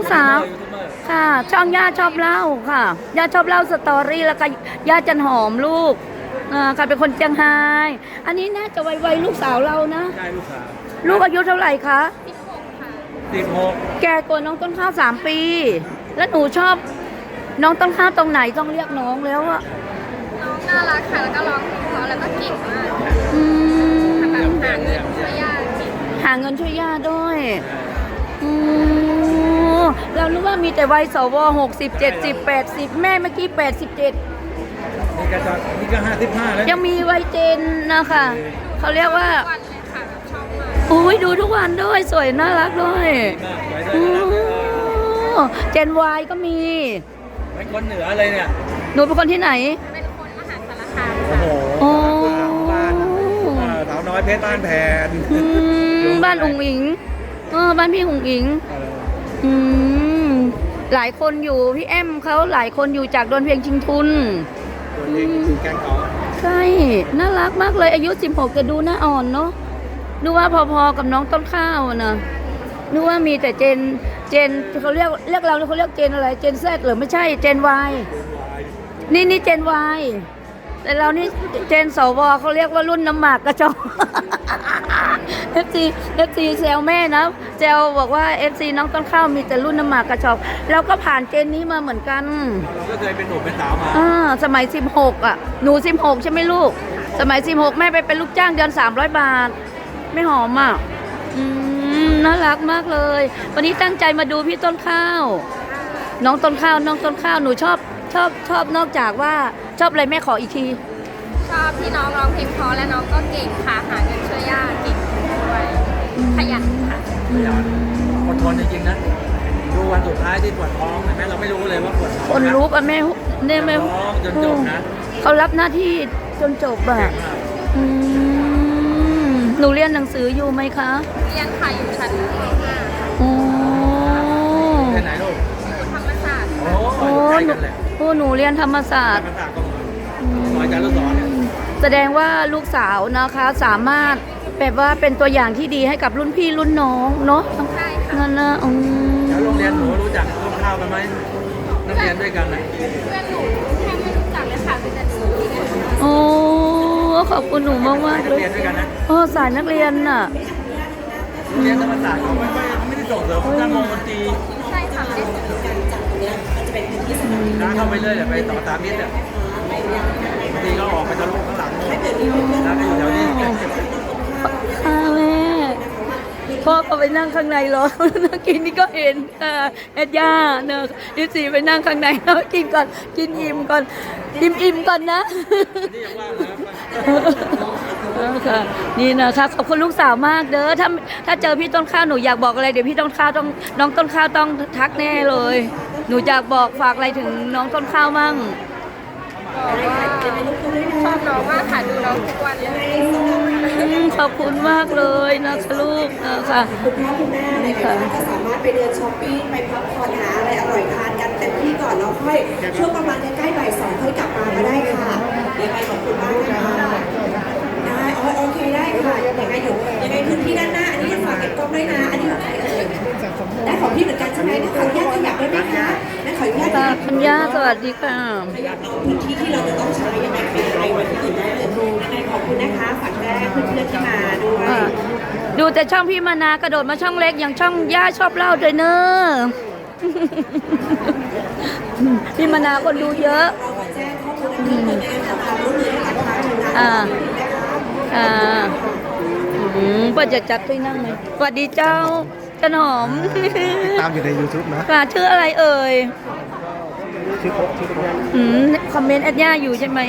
ลูกสาวยูทูบเบอร์ค่ะ ช่องย่าชอบเล่าค่ะย่าชอบเล่าสตอรี่แล้วก็ย่าจันหอมลูกอ่าค่ะเป็นคนเชียงไฮ้อันนี้น่าจะวัยๆลูกสาวเรานะใช่ลูกสาวลูกอายุเท่าไหร่คะสิบหกแกกว่าน้องต้นข้าวสามปี แล้วหนูชอบ น้องต้นข้าวตรงไหนต้องเรียกน้องแล้วอะน้องน่ารักค่ะแล้วก็ร้องเพลงเพราะแล้วก็เก่งมากอืมแบบหาเงินช่วยย่าเก่งหาเงินช่วยย่าด้วย อืม เรานึกว่ามีแต่วัยสวหกสิบเจ็ดสิบแปดสิบแม่เมื่อกี้แปดสิบเจ็ดนี่ก็จะนี่ก็ห้าสิบห้าแล้วยังมีวัยเจนนะคะเขาเรียกว่าวันเลยค่ะแบบชอบมากอุ้ยดูทุกวันด้วยสวยน่ารักด้วยมากไว้ด้วอืยนะครับมเจนวายก็มีเป็นคนเหนือเลยเนี่ยหนูเป็นคนที่ไหนเป็นคนมหาสารคามโอ้โหค่ะโอ้บ้านอ่าสาวน้อยเพชรบ้านแผนอืมบ้านอุ๋งอิงเออบ้านพี่อุ๋งอิงเอออืม หลายคนอยู่พี่แอมเขาหลายคนอยู่จากโดนเพียงชิงทุนตัวเองคือแกงเขาใช่น่ารักมากเลยอายุ16จะดูหน้าอ่อนเนาะดูว่าพอๆกับน้องต้นข้าวนะนึกว่ามีแต่เจนเจนเขาเรียกเรียกเราเขาเรียกเจนอะไรเจนแซหรือไม่ใช่เจนวายนี่นี่เจนวายแต่เรานี่เจนสวเขาเรียกว่ารุ่นน้ำหมากกระจอก เอฟซีเอฟซีแซวแม่นะแซวบอกว่าเอฟซีน้องต้นข้าวมีแต่รุ่นน้ำหมากกระจอกเราก็ผ่านเจนนี้มาเหมือนกันเราก็เคยเป็นหนุ่มเป็นสาวมาอ่าสมัย 16 อะ หนู 16 ใช่ไหมลูก สมัย 16 แม่ไปเป็นลูกจ้างเดือน 300 บาท ไม่หอมอะอืมน่ารักมากเลย วันนี้ตั้งใจมาดูพี่ต้นข้าว น้องต้นข้าว น้องต้นข้าวหนูชอบชอบชอบนอกจากว่าชอบอะไรแม่ขออีกที ชอบที่น้องร้องเพลงเพราะและน้องก็เก่งค่ะหาเงินช่วยย่าเก่งด้วยข ยันค่ะขยันอดทนจริงๆนะดูวันสุดท้ายที่ปวดท้องเห็นไหมเราไม่รู้เลยว่าปวดท้องคนลุกอะแม่เนี่ยแม่ปวดท้องจนจบนะเขารับหน้าที่จนจบอะเก่งมากอืมหนูเรียนหนังสืออยู่ไหมคะ เรียนค่ะอยู่ชั้นมโอ้เรียนไหนลูก .5 ธรรมศาสตร์โอ้โอ้ยใกล้หนูกันแหละโอ้หนูเรียนธรรมศาสตร์ธรรมศาสตร์ก็เหมือนซอยจารุสรเนี่ยแสดงว่าลูกสาวนะคะสามารถ แบบว่าเป็นตัวอย่างที่ดีให้กับรุ่นพี่รุ่นน้องเนาะใช่ค่ะ นั่นนะอืมแล้วโรงเรียนหนูรู้จักต้นข้าวกันไหมนักเรียนด้วยกันนะเพื่อนหนูแค่ไม่รู้จักเลยค่ะเป็นแต่หนูเนี่ยโอ้ขอบคุณหนูมากมากๆนัเลกยเรียนด้วยกันนะโอ้สายนักเรียนน่ะ โรงเรียนธรรมศาสตร์เขาไม่ค่อยไม่ได้ส่งเสริมการมองดนตรีใช่ค่ะไม่ได้สนใจร้านเข้าไปเลยแหละไปต่อตามมิตรอะบางทีก็ออกไปทะลุข้างหลังร้านก็อยู่แถวนี้ ค่ะแม่พ่อก็ไปนั่งข้างในรอนั่งกินนี่ก็เห็นค่ะแอดย่าเนอะยี่สี่ไปนั่งข้างในแล้วกินก่อนกินอิ่มก่อนอิ่มอิ่มก่อนนะนี่นะค่ะขอบคุณลูกสาวมากเด้อถ้าถ้าเจอพี่ต้นข้าวหนูอยากบอกอะไรเดี๋ยวพี่ต้นข้าวต้องน้องต้นข้าวต้องทักแน่เลย หนูอยากบอกฝากอะไรถึงน้องต้นข้าวมั่ง ชอบน้องมากค่ะดูน้องทุกวันเลยอืมขอบคุณมากเลยนะคะลูกนะคะคุณพ่อคุณแม่อะไรแบบนี้ก็สามารถไปเดินช้อปปิ้งไปพักผ่อนหาอะไรอร่อยทานกันเต็มที่ก่อนแล้วค่อยช่วงประมาณใกล้ๆบ่ายสองค่อยกลับมาก็ได้ค่ะยังไงขอบคุณมากนะคะได้อ๋อโอเคได้ค่ะยังไงอยู่ยังไงพื้นที่ด้านหน้า อันนี้ฝากเก็บกล้องด้วยนะ อันนี้ของใครเอ่ยได้ของพี่เหมือนกันใช่ไหมขออนุญาตขยับได้ไหมคะนั่นขออนุญาตขค่ะยับคุณย่าสวัสดีค่ะขยับเอาพื้นที่ที่เราจะต้องใช้ยังไงไปไกลกว่าที่อื่นได้เลยยังไงขอบคุณนะคะฝากแจ้งเพื่อนๆที่มาด้วยอ่าดูแต่ช่องพี่มานากระโดดมาช่องเล็กอย่างช่องย่าชอบเล่าด้วยเนอะพี่มานาคนดูเยอะเราก็แจ้งข้อมูลอันนี้เพื่อไม่ให้ขาดความร่วมมือให้กับทางหน่วยงาน อ่านะคะอ่าอืมเปิดจะจัดที่นั่งเลยสวัสดีเจ้าจันหอมตามอยู่ใน YouTube นะค่ะชื่ออะไรเอ่ย ชื่อชื่อคนนี้อืมคอมเมนต์แอดย่าอยู่ใช่ไหม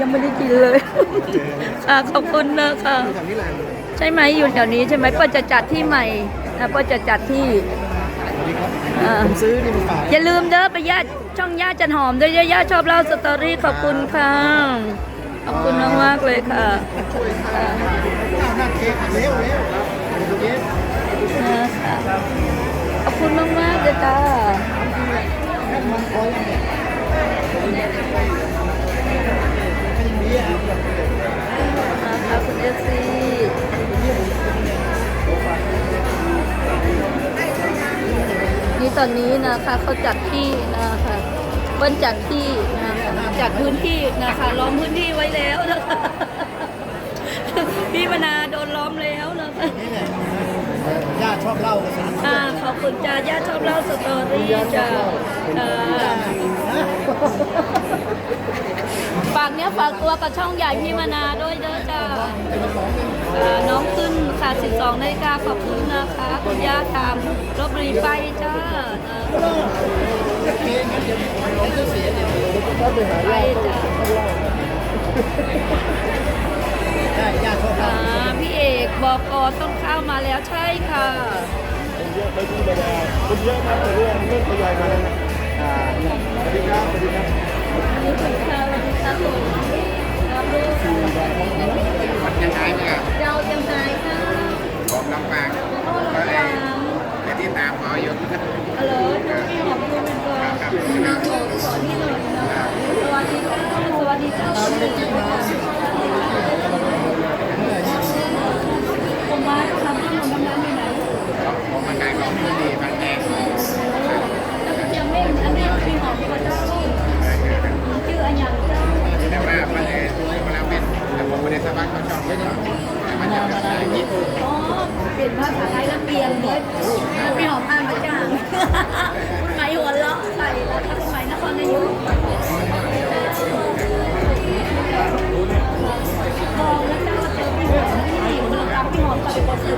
ยังไม่ได้กินเลย ค่ะขอบคุณนะคะทำนี่แหละใช่ไหมอยู่แถวนี้ใช่ไหมเปิดจะจัดที่ใหม่นะเปิดจะจัดที่อ่า ผมซื้อนี่มาฝาก อย่าลืมเด้อไปญาติช่องญาติจันหอมด้วยญาติชอบเล่าสตอรี่ขอบคุณค่ะข อบคุณมากๆเลยค่ะค่ะหน้าเค้กเร็วเร็วเร็วนะคะขอบคุณมากๆเลยจ้านะคะคุณเอฟซีตอนนี้นะคะเขาจัดที่นะคะเปิ้นจัดที่ นะคะจัดพื้นที่นะคะล้อมพื้นที่ไว้แล้วนะคะพี่มนาโดนล้อมแล้วนะคะนี่แหละญาติชอบเล่าภาษาอ่าขอบคุณจ้าญาติชอบเล่าสตอรี่จ้าอ่าฝากเนี้ยฝากตัวกับช่องใหญ่พี่มนาด้วยเด้อจ้าอ่าน้องขึ้นค่ะ12นาฬิกาขอบคุณนะคะ คุณย่าตามรบบุรีไปจ้า ไปจ้าใช่ญาติชอบอ่าเล่าพี่เอกบอกกอต้นข้าวมาแล้วใช่ค่ะ คนเยอะไม่ธรรมดาคนเยอะมากแต่เรื่องเรื่องขยายมาแล้วนะ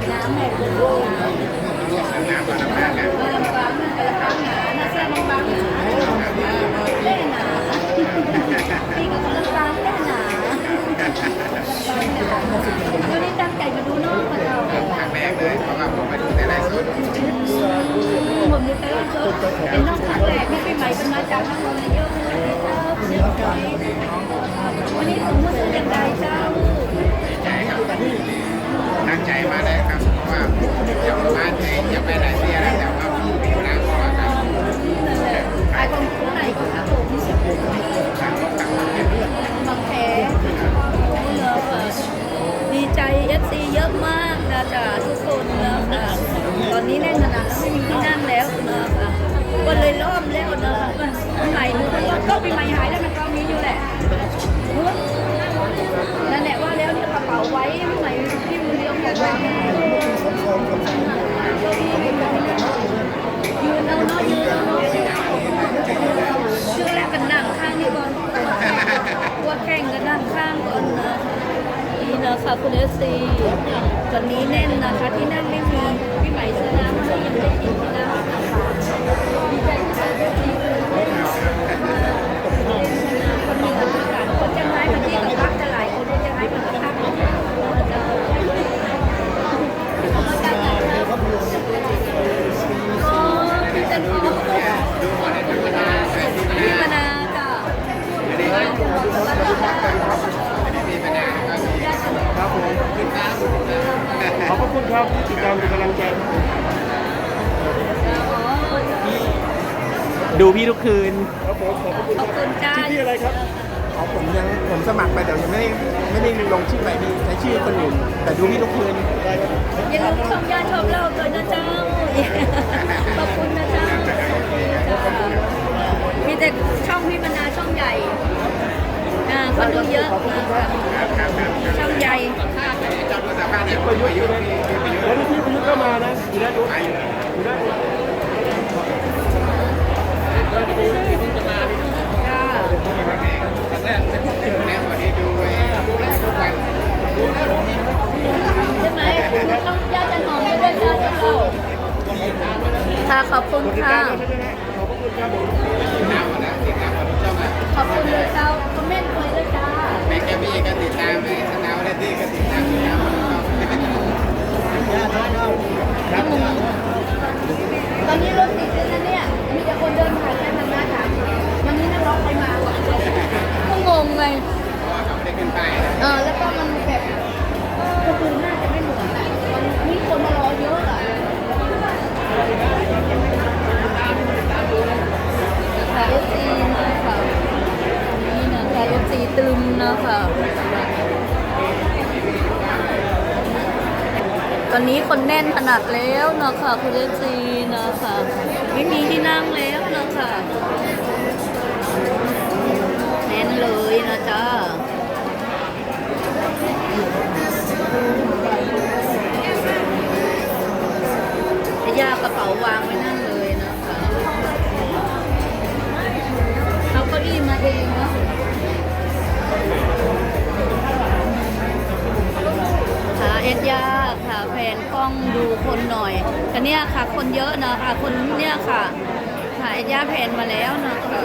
ครั้งแรกเลยเพราะว่าผมไปดูแต่ไลฟ์สดผมดูแต่ละเจอเป็นน้องขาแตกที่ปีใหม่เป็นมาจากนครนายกวันนี้ผมรู้สึกอย่างไรเจ้า จะไปไหนเสียแล้วแต่ว่าพี่มีเวลาพอครับไอ้คนข้างในก็ครับผมทางรถทางรถเนี่ยบางแผลดีใจเอฟซีเยอะมากนะจ๊ะทุกคนนะค่ะตอนนี้แน่นขนาดไม่มีที่นั่งแล้วนะค่ะก็เลยล้อมแล้วนะคะปีใหม่ก็ปีใหม่หา คุณเอสซีตอนนี้แน่นนะคะที่นั่งไม่มีพี่ใหม่ซื้อน้ำมาให้ยังไม่ได้กินที่น้ำ ดูพี่ทุกคืน ครับผมขอบพระคุณขอบคุณจ้าที่อะไรครับอ๋อผมยังผมสมัครไปแต่ยังไม่ได้ไม่ได้ลงชื่อไปพี่ใช้ชื่อคนอื่น แต่ดูพี่ทุกคืนอย่าลืมชมญาติชมเราด้วยนะเจ้า ขอบคุณนะเจ้ามีแต่ช่องพี่มนาช่องใหญ่อ่าคนดูเยอะนะคะช่องใหญ่จำภาษาบ้านเนี่ยไปอยู่อยู่ที่ไปอยู่แล้วที่ประยุทธ์ก็มานะอยู่ด้านนู้นไปอ ไหมต้องญาจันอมไปด้วยจ้าเจ้าค่ะขอบคุณค่ะน้ำหมดแล้วติดตามมาทุกช่ะ ขอบคุณเลยเจ้าคอมเมนต์เลยด้วยจ้าะคะ ตอนนี้คนแน่นขนาดแล้วนะคะคุณเจจีนะคะ ไม่มีที่นั่งแล้วนะคะแน่นเลยนะจ๊ะยากระเป๋าวางไว้นั่น เนี่ยค่ะ คนเยอะเนาะค่ะ คนเนี่ยค่ะหายยาแผนมาแล้วเนาะค่ะ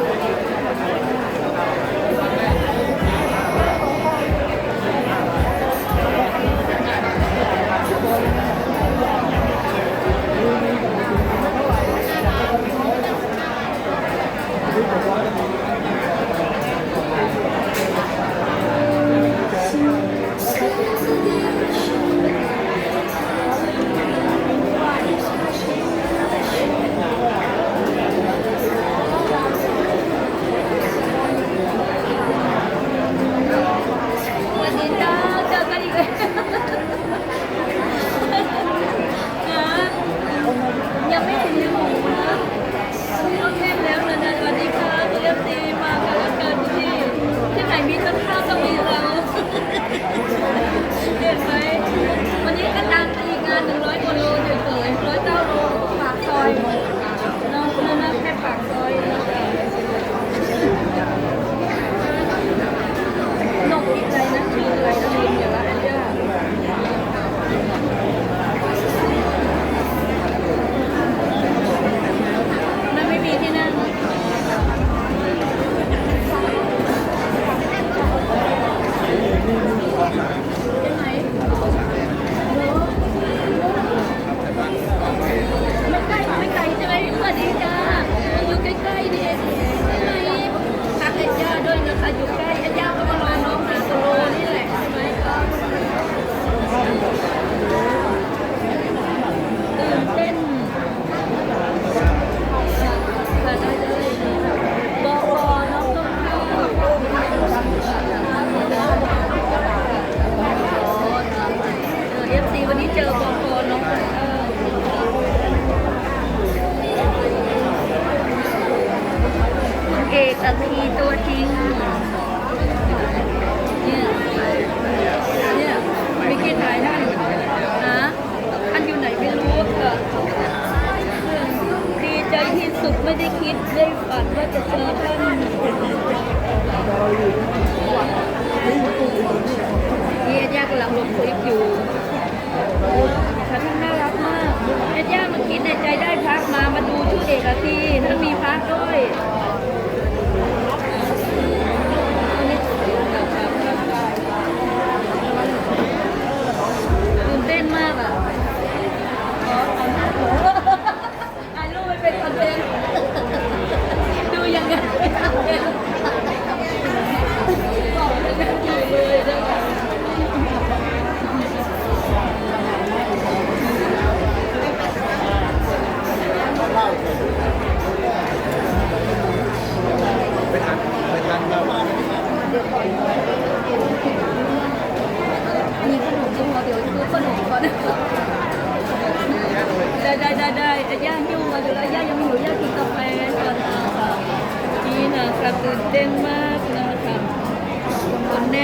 เด็กอะพี่ทั้งมีพระด้วย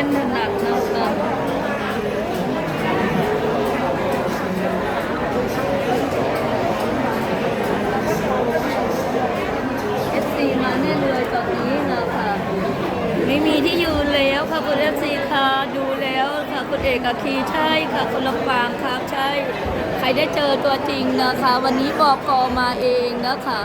Gender FC มาแน่เลยตอนนี้นะคะไม่มีที่ยืนแล้วค่ะคุณซีค่ะดูแล้วค่ะคุณเอกอคีใช่ค่ะคุณลำฟางครับใช่ ใครได้เจอตัวจริงนะคะ วันนี้บอกกอมาเองนะคะ